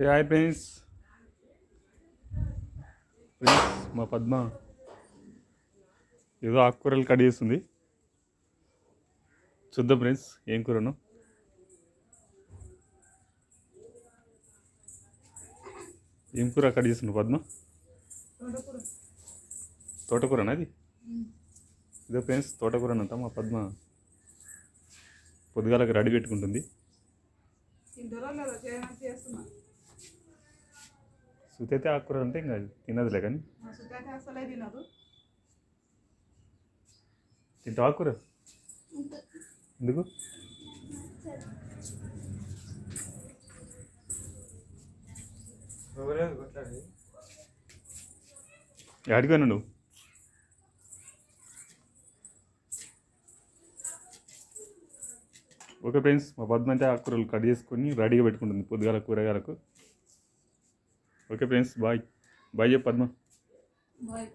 ఏ hi prince. Prince మా పద్మ. ఏదో ఆకుకూరలు కట్ చేస్తుంది. చూద్దాం ఫ్రెండ్స్ ఏం కూరను? ఏం కూర కట్ చేస్తుంది పద్మ? తోటకూరనా అది ఇదో ఫ్రెండ్స్ తోటకూరనంత మా పద్మ. పొద్దుగాలకు రెడీ పెట్టుకుంటుంది. తింటారో లేదో చేయమని చేస్తున్నా సుతి అయితే ఆకుకూర అంటే ఇంకా తినదులే కానీ? అసలే తినదు. తింటావా ఆకుకూర? ఎందుకు? ఎక్కడికి నువ్వు? ఓకే ఫ్రెండ్స్ మా పద్మ అయితే ఆకుకూరలు కట్ చేసుకొని రెడీగా పెట్టుకుంటుంది పొద్దుగాల కూరగాయలకు. ఓకే ఫ్రెండ్స్ బాయ్ బాయ్ చెప్పు పద్మ బాయ్